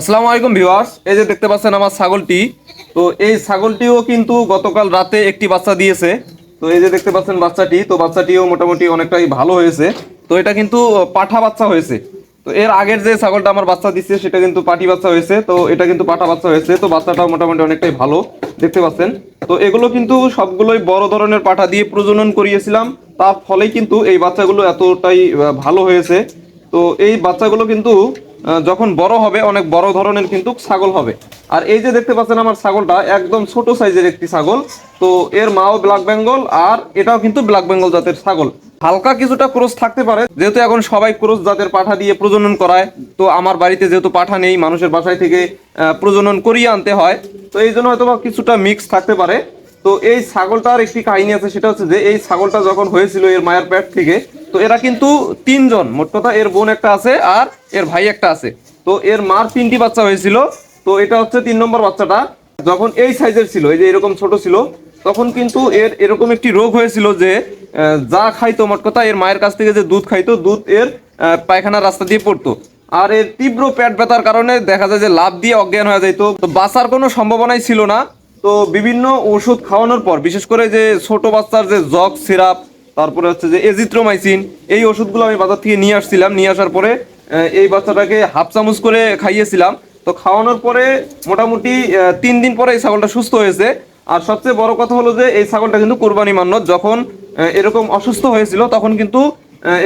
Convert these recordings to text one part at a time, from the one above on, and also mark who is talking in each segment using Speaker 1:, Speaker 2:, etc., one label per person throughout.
Speaker 1: আসসালামু আলাইকুম ভিউয়ার্স, এই যে দেখতে পাচ্ছেন আমার ছাগলটি। তো এই ছাগলটিও কিন্তু গতকাল রাতে একটি বাচ্চা দিয়েছে। তো এই যে দেখতে পাচ্ছেন বাচ্চাটি, তো বাচ্চাটিও মোটামুটি অনেকটাই ভালো হয়েছে। তো এটা কিন্তু পাঠা বাচ্চা হয়েছে। তো এর আগের যে ছাগলটা আমার বাচ্চা দিচ্ছে, সেটা কিন্তু পাটি বাচ্চা হয়েছে। তো এটা কিন্তু পাঠা বাচ্চা হয়েছে। তো বাচ্চাটাও মোটামুটি অনেকটাই ভালো, দেখতে পাচ্ছেন। তো এগুলো কিন্তু সবগুলোই বড় ধরনের পাঠা দিয়ে প্রজনন করিয়েছিলাম। তার ফলেই কিন্তু এই বাচ্চাগুলো এতটাই ভালো হয়েছে। তো এই বাচ্চাগুলো কিন্তু যখন বড় হবে, অনেক বড় ধরনের কিন্তু ছাগল হবে। আর এই যে দেখতে পাচ্ছেন আমার ছাগলটা, একদম ছোট সাইজের একটি ছাগল। তো এর মাও ব্ল্যাক বেঙ্গল, আর এটাও কিন্তু ব্ল্যাক বেঙ্গল জাতের ছাগল। হালকা কিছুটা ক্রোস থাকতে পারে, যেহেতু এখন সবাই ক্রোস জাতের পাঠা দিয়ে প্রজনন করায়। তো আমার বাড়িতে যেহেতু পাঠা নেই, মানুষের বাসায় থেকে প্রজনন করিয়ে আনতে হয়। তো এই জন্য হয়তো কিছুটা মিক্স থাকতে পারে। তো এই ছাগলটার একটি কাহিনী আছে, সেটা হচ্ছে যে, এই ছাগলটা যখন হয়েছিল এর মায়ের পেট থেকে তো এরা কিন্তু তিনজন, মোট কথা এর বোন একটা আছে আর এর ভাই একটা আছে। তো এর মার তিনটি বাচ্চা হয়েছিল, তো এটা হচ্ছে তিন নম্বর বাচ্চাটা। যখন এই সাইজের ছিল, এই যে এরকম ছোট ছিল, তখন কিন্তু এর এরকম একটি রোগ হয়েছিল যে যা খাইতো, মোট কথা এর মায়ের কাছ থেকে যে দুধ খাইতো, দুধ এর পায়খানার রাস্তা দিয়ে পড়তো। আর এর তীব্র পেট ব্যথার কারণে দেখা যায় যে লাভ দিয়ে অজ্ঞান হয়ে যাইতো। তো বাঁচার কোনো সম্ভাবনাই ছিল না। তো বিভিন্ন ওষুধ খাওয়ানোর পর, বিশেষ করে যে ছোট বাচ্চার যে জগ, সিরাপ তারপরে হচ্ছে যে এজিথ্রোমাইসিন, এই ওষুধগুলো আমি বাজার থেকে নিয়ে আসছিলাম, নিয়ে আসার পরে এই বাচ্চাটাকে হাফ চামচ করে খাইয়েছিলাম। তো খাওয়ানোর পরে মোটামুটি তিন দিন পরে এই ছাগলটা সুস্থ হয়েছে। আর সবচেয়ে বড় কথা হলো যে এই ছাগলটা কিন্তু কোরবানি মান্নত যখন এরকম অসুস্থ হয়েছিল, তখন কিন্তু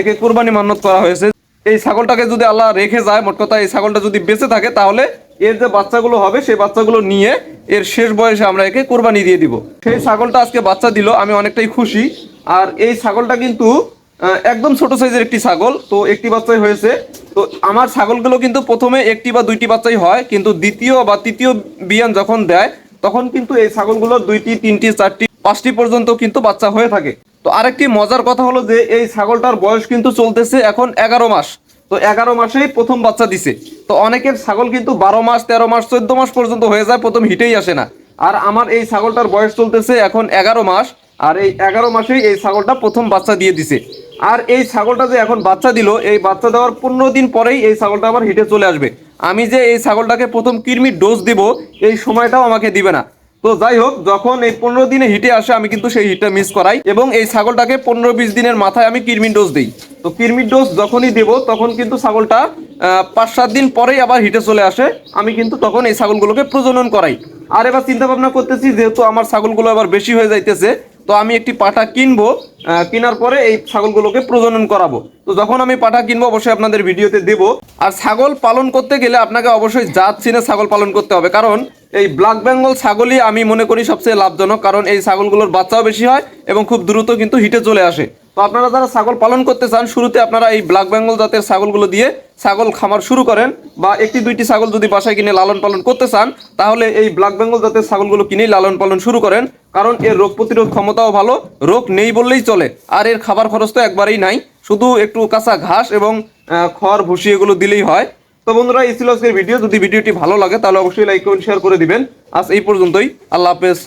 Speaker 1: একে কোরবানি মান্নত করা হয়েছে। এই ছাগলটাকে যদি আল্লাহ রেখে যায়, মোট কথা এই ছাগলটা যদি বেঁচে থাকে, তাহলে এর যে বাচ্চাগুলো হবে, সেই বাচ্চাগুলো নিয়ে এর শেষ বয়সে আমরা একে কোরবানি দিয়ে দিব। সেই ছাগলটা আজকে বাচ্চা দিল, আমি অনেকটাই খুশি। আর এই ছাগলটা কিন্তু একদম ছোট সাইজের একটি ছাগল, তো একটি বাচ্চাই হয়েছে। তো আমার ছাগলগুলো কিন্তু প্রথমে একটি বা দুইটি বাচ্চাই হয়, কিন্তু দ্বিতীয় বা তৃতীয় বিয়ান যখন দেয়, তখন কিন্তু এই ছাগলগুলোর দুইটি, তিনটি, চারটি, পাঁচটি পর্যন্ত কিন্তু বাচ্চা হয়ে থাকে। তো আরেকটি মজার কথা হলো যে, এই ছাগলটার বয়স কিন্তু চলতেছে এখন এগারো মাস। তো এগারো মাসেই প্রথম বাচ্চা দিছে। তো অনেকের ছাগল কিন্তু বারো মাস, তেরো মাস, চোদ্দ মাস পর্যন্ত হয়ে যায়, প্রথম হিটেই আসে না। আর আমার এই ছাগলটার বয়স চলতেছে এখন এগারো মাস। আর এই এগারো মাসেই এই ছাগলটা প্রথম বাচ্চা দিয়ে দিছে। আর এই ছাগলটা যে এখন বাচ্চা দিল, এই বাচ্চা দেওয়ার পনেরো দিন পরেই এই ছাগলটা আমার হিটে চলে আসবে। আমি যে এই ছাগলটাকে প্রথম কৃমির ডোজ দিব, এই সময়টাও আমাকে দিবে না। তো যাই হোক, যখন এই পনেরো দিনে হিটে আসে, আমি কিন্তু সেই হিটটা মিস করাই এবং এই ছাগলটাকে পনেরো বিশ দিনের মাথায় আমি কিরমির ডোজ দিই। তো কিরমির ডোজ যখনই দেব, তখন কিন্তু ছাগলটা পাঁচ সাত দিন পরেই আবার হিটে চলে আসে। আমি কিন্তু তখন এই ছাগলগুলোকে প্রজনন করাই। আর এবার চিন্তা ভাবনা করতেছি, যেহেতু আমার ছাগলগুলো আবার বেশি হয়ে যাইতেছে তো আমি একটি পাঠা কিনবো কেনার পরে এই ছাগলগুলোকে প্রজনন করাবো। তো যখন আমি পাঠা কিনবো, অবশ্যই আপনাদের ভিডিওতে দেব। আর ছাগল পালন করতে গেলে আপনাকে অবশ্যই জাত চিনে ছাগল পালন করতে হবে। কারণ এই ব্ল্যাক বেঙ্গল ছাগলই আমি মনে করি সবচেয়ে লাভজনক। কারণ এই ছাগলগুলোর বাচ্চাও বেশি হয় এবং খুব দ্রুত কিন্তু হিটে চলে আসে। তো আপনারা যারা ছাগল পালন করতে চান, শুরুতে আপনারা এই ব্ল্যাক বেঙ্গল জাতের ছাগলগুলো দিয়ে ছাগল খামার শুরু করেন বা একটি দুইটি ছাগল যদি বাসায় কিনে লালন পালন করতে চান, তাহলে এই ব্ল্যাক বেঙ্গল জাতের ছাগলগুলো কিনেই লালন পালন শুরু করেন। কারণ এর রোগ প্রতিরোধ ক্ষমতাও ভালো, রোগ নেই বললেই চলে, আর এর খাবার খরচ তো একবারেই নাই, শুধু একটু কাঁচা ঘাস এবং খড়, ভুসি এগুলো দিলেই হয়। তো বন্ধুরা, এই ছিল আজকের ভিডিও, যদি ভিডিওটি ভালো লাগে তাহলে অবশ্যই লাইক কমেন্ট শেয়ার করে দিবেন। আজ এই পর্যন্তই, আল্লাহ হাফেজ।